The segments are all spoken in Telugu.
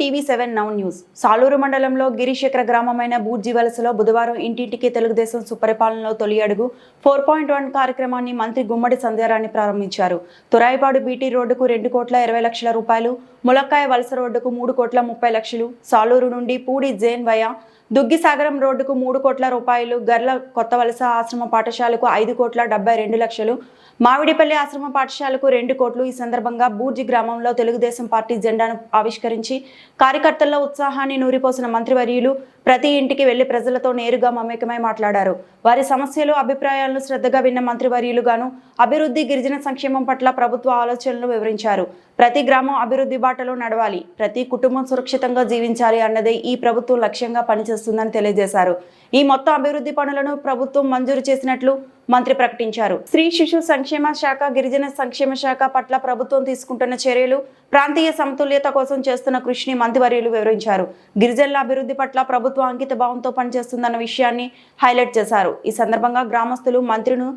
TV seven now news. Saluru మండలంలో గిరిశేఖర గ్రామమైన బూర్జీ వలసలో బుధవారం ఇంటింటికి తెలుగుదేశం సుపరిపాలనలో తొలి అడుగు ఫోర్ పాయింట్ వన్ కార్యక్రమాన్ని మంత్రి గుమ్మడి సంధ్యారాణి ప్రారంభించారు. తురాయిపాడు బీటీ రోడ్డుకు రెండు కోట్ల ఇరవై లక్షల రూపాయలు ములక్కాయ వలస రోడ్డుకు మూడు కోట్ల ముప్పై లక్షలు సాలూరు నుండి పూడి జేన్ వయ దుగ్గిసాగరం రోడ్డుకు మూడు కోట్ల రూపాయలు గర్ల కొత్త వలస ఆశ్రమ పాఠశాలకు ఐదు కోట్ల డెబ్బై రెండు లక్షలు మామిడిపల్లి ఆశ్రమ పాఠశాలకు రెండు కోట్లు. ఈ సందర్భంగా బూర్జి గ్రామంలో తెలుగుదేశం పార్టీ జెండాను ఆవిష్కరించి కార్యకర్తల్లో ఉత్సాహాన్ని నూరిపోసిన మంత్రివర్యులు ప్రతి ఇంటికి వెళ్ళి ప్రజలతో నేరుగా మమేకమై మాట్లాడారు. వారి సమస్యలు అభిప్రాయాలను శ్రద్ధగా విన్న మంత్రివర్యులు గాను అభివృద్ధి గిరిజన సంక్షేమం పట్ల ప్రభుత్వ ఆలోచనలు వివరించారు. ప్రతి గ్రామం అభివృద్ధి బాటలో నడవాలి. ప్రతి కుటుంబం సురక్షితంగా జీవించాలి అన్నదే ఈ ప్రభుత్వం లక్ష్యంగా పనిచేస్తుందని తెలియజేశారు. ఈ మొత్తం అభివృద్ధి పనులను ప్రభుత్వం మంజూరు చేసినట్లు మంత్రి ప్రకటించారు. స్త్రీ శిశు సంక్షేమ శాఖ గిరిజన సంక్షేమ శాఖ పట్ల ప్రభుత్వం తీసుకుంటున్న చర్యలు ప్రాంతీయ సమతుల్యత కోసం చేస్తున్న కృషిని మంత్రివర్యులు వివరించారు. గిరిజనుల అభివృద్ధి పట్ల ప్రభుత్వం అంకిత భావంతో పనిచేస్తుందన్న విషయాన్ని హైలైట్ చేశారు. ఈ సందర్భంగా గ్రామస్తులు మంత్రిను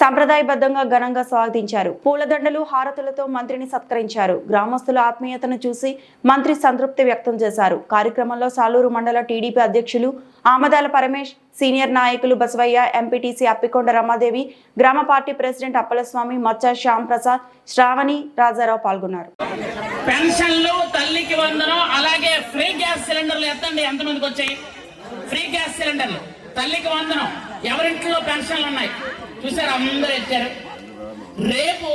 సాంప్రదాయబద్ధంగా ఘనంగా స్వాగతించారు. పూలదండలు హారతులతో మంత్రిని సత్కరించారు. గ్రామస్తుల ఆత్మీయతను చూసి మంత్రి సంతృప్తి వ్యక్తం చేశారు. కార్యక్రమంలో సాలూరు మండల టీడీపీ అధ్యక్షులు ఆమదాల పరమేష్ సీనియర్ నాయకులు బసవయ్య ఎంపీటీసీ అప్పికొండ రమాదేవి గ్రామ పార్టీ ప్రెసిడెంట్ అప్పలస్వామి మచ్చ శ్యామ్ ప్రసాద్ శ్రావణి రాజారావు పాల్గొన్నారు. పెన్షన్లు తల్లికి వందనం అలాగే ఫ్రీ గ్యాస్ సిలిండర్లు ఎత్తండి. ఎంతమందికి వచ్చాయి? ఫ్రీ గ్యాస్ సిలిండర్లు. తల్లికి వందనం. ఎవరింట్లో పెన్షన్లు ఉన్నాయి? చూసారు? అందరు ఎత్తారు రేపు